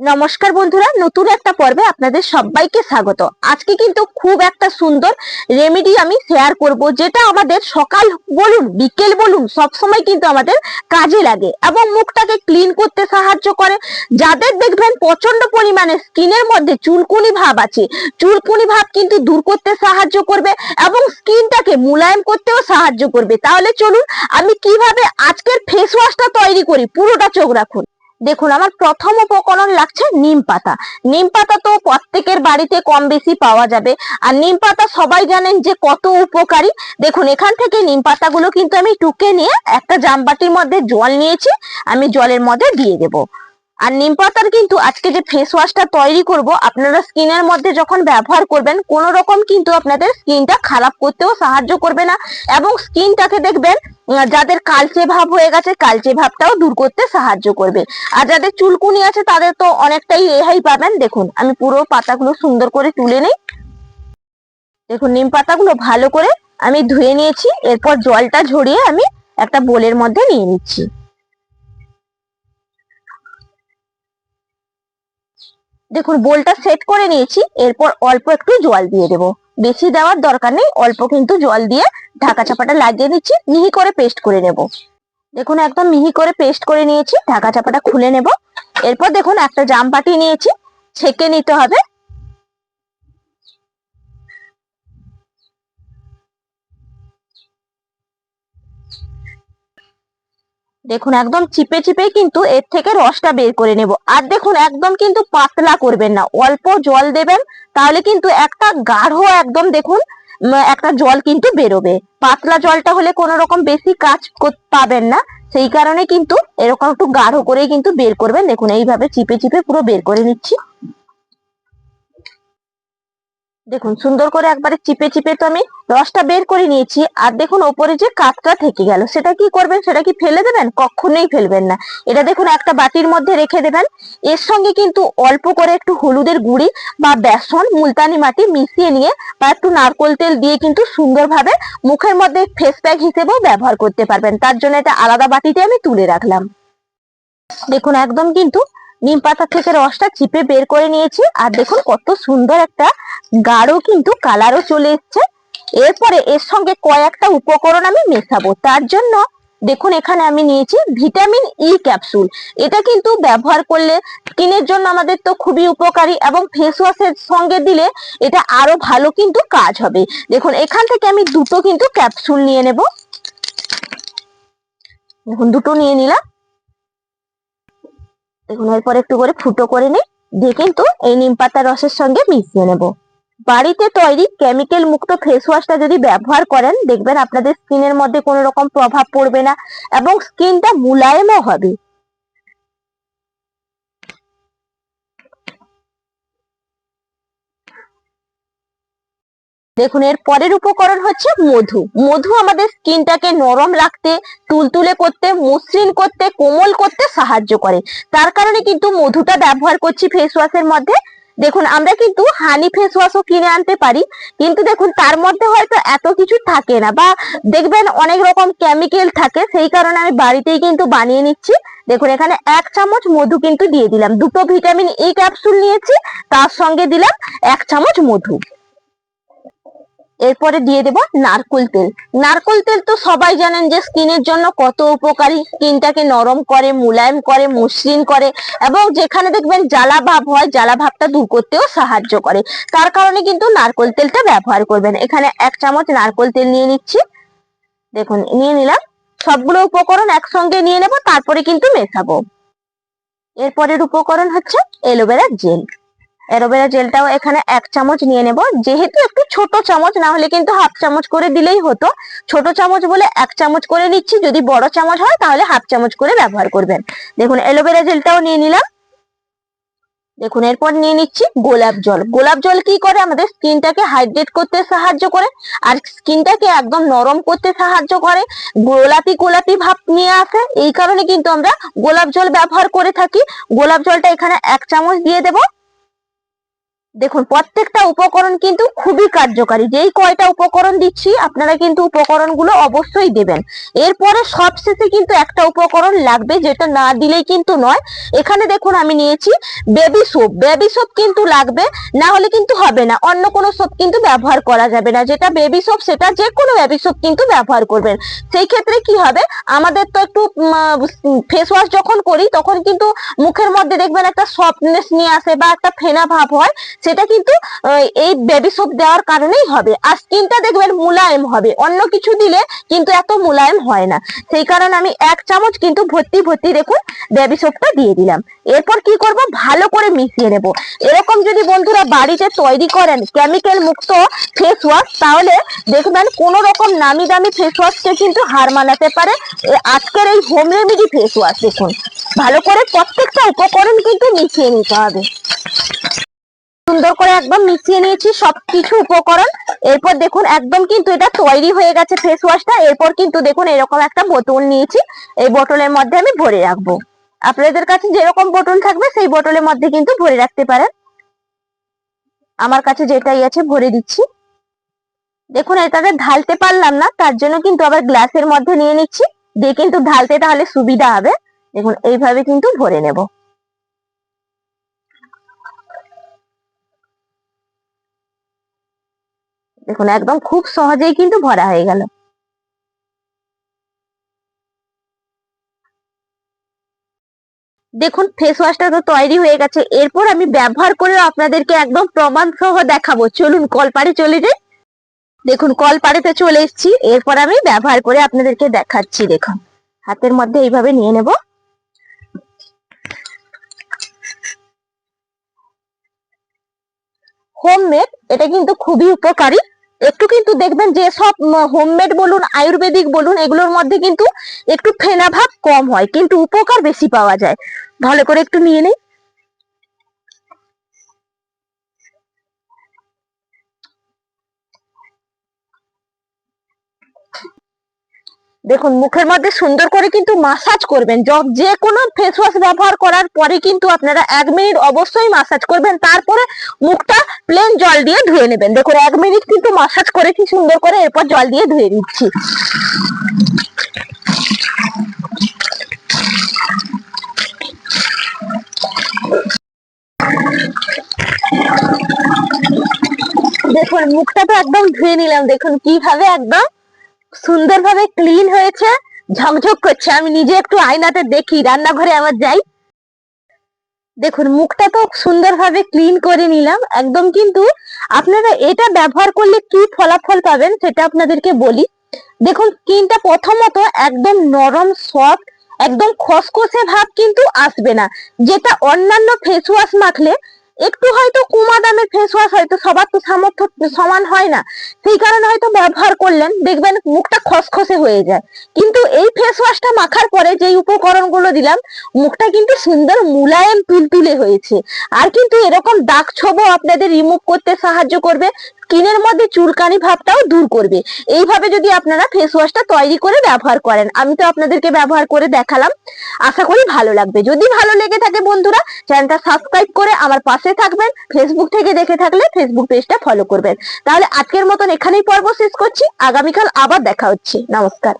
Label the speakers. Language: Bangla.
Speaker 1: নমস্কার বন্ধুরা, নতুন একটা পর্বে আপনাদের সবাইকে স্বাগত। আজকে কিন্তু খুব একটা সুন্দর রেমেডি আমি শেয়ার করব, যেটা আমাদের সকাল বলুন, বিকেল বলুন সব সময় কিন্তু আমাদের কাজে লাগে এবং মুখটাকে ক্লিন করতে সাহায্য করে। যাদের দেখবেন প্রচণ্ড পরিমাণে স্কিনের মধ্যে চুলকুনি ভাব আছে, চুলকুনি ভাব কিন্তু দূর করতে সাহায্য করবে এবং স্কিনটাকে মুলায়ম করতেও সাহায্য করবে। তাহলে চলুন, আমি কীভাবে আজকের ফেস ওয়াশটা তৈরি করি, পুরোটা চোখ রাখুন। দেখুন, আমার প্রথম উপকরণ লাগছে নিম পাতা। নিম পাতা তো প্রত্যেকের বাড়িতে কম বেশি পাওয়া যাবে। আর নিম পাতা সবাই জানেন যে কত উপকারী। দেখুন, এখান থেকে নিম পাতাগুলো কিন্তু আমি টুকে নিয়ে একটা জামবাটির মধ্যে জল নিয়েছি, আমি জলের মধ্যে দিয়ে দেব। আর নিম পাতার কিন্তু আজকে যে ফেস ওয়াশটা তৈরি করব, আপনারা স্কিনের মধ্যে যখন ব্যবহার করবেন, কোনো রকম কিন্তু আপনাদের স্কিনটা খারাপ করতেও সাহায্য করবে না। এবং স্কিনটাকে দেখবেন যাদের কালচে ভাব হয়ে গেছে কালচে ভাবটাও দূর করতে সাহায্য করবে। আর যাদের চুলকুনি আছে, তাদের তো অনেকটাই এহাই পাবেন। দেখুন, আমি পুরো পাতাগুলো সুন্দর করে তুলে নিই। দেখুন, নিম পাতাগুলো ভালো করে আমি ধুয়ে নিয়েছি। এরপর জলটা ঝরিয়ে আমি একটা বোলের মধ্যে নিয়ে নিচ্ছি। দেখুন বোলটা সেট করে নিয়েছি, এরপর অল্প একটু জল দিয়ে দেবো। বেশি দেওয়ার দরকার নেই, অল্প কিন্তু জল দিয়ে ঢাকা চাপাটা লাগিয়ে দিচ্ছি মিহি করে পেস্ট করে নেব। দেখুন, একদম মিহি করে পেস্ট করে নিয়েছি, ঢাকা চাপাটা খুলে নেব। এরপর দেখুন, একটা জাম পাটি নিয়েছি, ছেঁকে নিতে হবে। দেখুন, একদম চিপে চিপে কিন্তু এর থেকে রসটা বের করে নেব। আর দেখুন, একদম কিন্তু পাতলা করবেন না। অল্প জল দেবেন, তাহলে কিন্তু একটা গাঢ় একদম দেখুন একটা জল কিন্তু বেরোবে। পাতলা জলটা হলে কোনো রকম বেশি কাজ পাবেন না। সেই কারণে কিন্তু এরকম একটু গাঢ় করে কিন্তু বের করবেন। দেখুন, এইভাবে চিপে চিপে পুরো বের করে নিচ্ছি। দেখুন, সুন্দর করে একবারে চিপে চিপে তো আমি রসটা বের করে নিয়েছি। আর দেখুন, ওপরে যে কাঠটা থেকে গেল, সেটা কি করবেন? সেটা কি ফেলে দেবেন? কখনোই ফেলবেন না। এটা দেখুন, একটা বাটির মধ্যে রেখে দেবেন। এর সঙ্গে কিন্তু অল্প করে একটু হলুদের গুঁড়ি বা বেসন, মুলতানি মাটি মিশিয়ে নিয়ে বা একটু নারকোল তেল দিয়ে কিন্তু সুন্দরভাবে মুখের মধ্যে ফেস প্যাক হিসেবেও ব্যবহার করতে পারবেন। তার জন্য এটা আলাদা বাটিতে আমি তুলে রাখলাম। দেখুন, একদম কিন্তু নিম পাতা থেকে রসটা চিপে বের করে নিয়েছি। আর দেখুন কত সুন্দর একটা গাঢ় কিন্তু কালারও চলে এসছে। এরপরে এর সঙ্গে কয়েকটা উপকরণ আমি মেশাবো। তার জন্য দেখুন এখানে আমি নিয়েছি ভিটামিন ই ক্যাপসুল এটা কিন্তু ব্যবহার করলে স্কিনের জন্য আমাদের তো খুবই উপকারী এবং ফেস ওয়াশের সঙ্গে দিলে এটা আরও ভালো কিন্তু কাজ হবে। দেখুন, এখান থেকে আমি দুটো কিন্তু ক্যাপসুল নিয়ে নেব। দেখুন, দুটো নিয়ে নিলাম। দেখুন এরপর একটু করে ফুটো করে নিই দিয়ে কিন্তু এই নিম পাতার রসের সঙ্গে মিশিয়ে নেব। বাড়িতে তৈরি কেমিক্যাল মুক্ত ফেস ওয়াশটা যদি ব্যবহার করেন, দেখবেন আপনাদের স্কিনের মধ্যে কোনো রকম প্রভাব পড়বে না এবং স্কিনটা মুলায়েমও হবে। দেখুন, এর পরের উপকরণ হচ্ছে মধু। মধু আমাদের স্কিনটাকে নরম রাখতে, তুলতুলে করতে, মসৃণ করতে, কোমল করতে সাহায্য করে। তার কারণে কিন্তু মধুটা ব্যবহার করছি ফেস ওয়াশের মধ্যে। দেখুন, আমরা কিন্তু হানি ফেস ওয়াশও কিনে আনতে পারি, কিন্তু দেখুন, তার মধ্যে হয়তো এত কিছু থাকে না বা দেখবেন অনেক রকম কেমিক্যাল থাকে, সেই কারণে আমি বাড়িতেই কিন্তু বানিয়ে নিচ্ছি। দেখুন, এখানে এক চামচ মধু কিন্তু দিয়ে দিলাম। দুটো ভিটামিন ই ক্যাপসুল নিয়েছি, তার সঙ্গে দিলাম এক চামচ মধু। এরপরে দিয়ে দেব নারকোল তেল। নারকোল তেল তো সবাই জানেন যে স্কিনের জন্য কত উপকারী। স্কিনটাকে নরম করে, মুলায়ম করে, মসৃণ করে এবং যেখানে দেখবেন জ্বালা ভাব হয়, জ্বালা ভাবটা দূর করতেও সাহায্য করে। তার কারণে কিন্তু নারকোল তেলটা ব্যবহার করবেন। এখানে এক চামচ নারকোল তেল নিয়ে নিচ্ছি। দেখুন, নিয়ে নিলাম। সবগুলো উপকরণ একসঙ্গে নিয়ে নেব, তারপরে কিন্তু মেশাবো। এরপরের উপকরণ হচ্ছে এলোভেরা জেল। অ্যালোভেরা জেলটাও এখানে এক চামচ নিয়ে নেব। যেহেতু একটু ছোট চামচ, না হলে কিন্তু হাফ চামচ করে দিলেই হতো। ছোট চামচ বলে এক চামচ করে নিচ্ছি। যদি বড় চামচ হয়, তাহলে হাফ চামচ করে ব্যবহার করবেন। দেখুন, অ্যালোভেরা জেলটাও নিয়ে নিলাম। দেখুন, এরপর নিয়ে নিচ্ছি গোলাপ জল। গোলাপ জল কি করে? আমাদের স্কিনটাকে হাইড্রেট করতে সাহায্য করে আর স্কিনটাকে একদম নরম করতে সাহায্য করে। গোলাপি গোলাপি ভাব নিয়ে আসে। এই কারণে কিন্তু আমরা গোলাপ জল ব্যবহার করে থাকি। গোলাপ জলটা এখানে এক চামচ দিয়ে দেবো। দেখুন, প্রত্যেকটা উপকরণ কিন্তু খুবই কার্যকারী। যেই কয়টা উপকরণ দিচ্ছি, আপনারা কিন্তু উপকরণগুলো অবশ্যই দেবেন। এরপরে সবশেষে কিন্তু একটা উপকরণ লাগবে, যেটা না দিলেই কিন্তু নয়। এখানে দেখুন, আমি নিয়েছি বেবি সোপ। বেবি সোপ কিন্তু লাগবে, না হলে কিন্তু হবে না। অন্য কোনো সোপ কিন্তু ব্যবহার করা যাবে না। যেটা বেবি সোপ, সেটা যে কোনো বেবি সোপ কিন্তু ব্যবহার করবেন। সেই ক্ষেত্রে কি হবে? আমাদের তো একটু ফেস ওয়াশ যখন করি, তখন কিন্তু মুখের মধ্যে দেখবেন একটা সফটনেস নিয়ে আসে বা একটা ফেনা ভাব হয়। সেটা কিন্তু এই বেবি সোপ দেওয়ার কারণেই হবে। আর স্কিনটা দেখবেন মুলায়েম হবে। অন্য কিছু দিলে কিন্তু এত মুলায়েম হয় না। সেই কারণে আমি এক চামচ কিন্তু ভর্তি ভর্তি দেখুন বেবি সোপটা দিয়ে দিলাম। এরপর কি করব? ভালো করে মিশিয়ে নেব। এরকম যদি বন্ধুরা বাড়িতে তৈরি করেন কেমিক্যাল মুক্ত ফেস ওয়াশ তাহলে দেখবেন কোন রকম নামি দামি ফেস ওয়াশকে কিন্তু হার মানাতে পারে। আজকের এই হোম রেমেডি ফেস ওয়াশ দেখুন। ভালো করে প্রত্যেকটা উপকরণ কিন্তু মিশিয়ে নিতে হবে। সুন্দর করে একদম মিশিয়ে নিয়েছি, সবকিছু উপকরণ। এরপর দেখুন, একদম কিন্তু এটা তৈরি হয়ে গেছে ফেস ওয়াশটা এরপর কিন্তু দেখুন, এরকম একটা বোতল নিয়েছি। এই বোতলের মধ্যে আমি ভরে রাখব। আপনাদের কাছে যেরকম বোতল থাকবে, সেই বোতলের মধ্যে কিন্তু ভরে রাখতে পারেন। আমার কাছে যেটাই আছে, ভরে দিচ্ছি। দেখুন এটাতে ঢালতে পারলাম না, তার জন্য কিন্তু আবার গ্লাসের মধ্যে নিয়ে নিচ্ছি। দিয়ে কিন্তু ঢালতে তাহলে সুবিধা হবে। দেখুন, এইভাবে কিন্তু ভরে নেব। দেখুন, একদম খুব সহজেই কিন্তু ভরা হয়ে গেল। দেখুন ফেস ওয়াশটা তো তৈরি হয়ে গেছে। এরপর আমি ব্যবহার করে আপনাদেরকে একদম প্রমাণ সহ দেখাবো। চলুন, কলপাড়ে চলে যাই। দেখুন, কলপাড়েতে চলে এসেছি। এরপর আমি ব্যবহার করে আপনাদেরকে দেখাচ্ছি, দেখুন। হাতের মধ্যে এইভাবে নিয়ে নেব। হোমমেড এটা কিন্তু খুবই উপকারী। একটু কিন্তু দেখবেন যে সব হোমমেড বলুন, আয়ুর্বেদিক বলুন, এগুলোর মধ্যে কিন্তু একটু ফেনা ভাব কম হয়, কিন্তু উপকার বেশি পাওয়া যায়। ভালো করে একটু নিয়ে নেই। দেখুন, মুখের মধ্যে সুন্দর করে কিন্তু মাসাজ করবেন। যে কোনো ফেস ওয়াশ ব্যবহার করার পরে কিন্তু আপনারা এক মিনিট অবশ্যই মাসাজ করবেন। তারপরে মুখটা প্লেন জল দিয়ে ধুয়ে নেবেন। দেখুন, এক মিনিট কিন্তু মাসাজ করেছি সুন্দর করে এরপর জল দিয়ে ধুয়ে দিচ্ছি। দেখুন, মুখটা তো একদম ধুয়ে নিলাম। দেখুন, কীভাবে একদম সুন্দরভাবে ক্লিন হয়েছে, ঝকঝক করছে। আমি নিজে একটু আয়নাতে দেখি, রান্নাঘরে আমার যাই। দেখুন, মুখটা তো সুন্দরভাবে ক্লিন করে নিলাম। একদম কিন্তু আপনারা এটা ব্যবহার করলে কি ফলাফল পাবেন সেটা আপনাদেরকে বলি। দেখুন স্কিনটা প্রথমত একদম নরম সফট একদম খসখসে ভাব কিন্তু আসবে না। যেটা অন্যান্য ফেস ওয়াশ মাখলে একটু হয়তো কমা দামের ফেস ওয়াশ হয়তো সবার তো সামর্থ্য সমান হয় না। সেই কারণে হয়তো ব্যবহার করলেন, দেখবেন মুখটা খসখসে হয়ে যায়। কিন্তু এই ফেস ওয়াশটা মাখার পরে যেই উপকরণগুলো দিলাম, মুখটা কিন্তু সুন্দর মুলায়েম তুলতুলে হয়েছে। আর কিন্তু এরকম দাগ ছোবও আপনাদের রিমুভ করতে সাহায্য করবে। স্কিনের মধ্যে চুলকানি ভাবটাও দূর করবে। এইভাবে যদি আপনারা ফেস ওয়াশটা তৈরি করে ব্যবহার করেন, আমি তো আপনাদেরকে ব্যবহার করে দেখালাম। আশা করি ভালো লাগবে। যদি ভালো লেগে থাকে বন্ধুরা, চ্যানেলটা সাবস্ক্রাইব করে আমার পাশে থাকবেন ফেসবুক থেকে দেখে থাকলে ফেসবুক পেজটা ফলো করবেন। তাহলে আজকের মতন এখানেই পর্ব শেষ করছি। আগামীকাল আবার দেখা হচ্ছে। নমস্কার।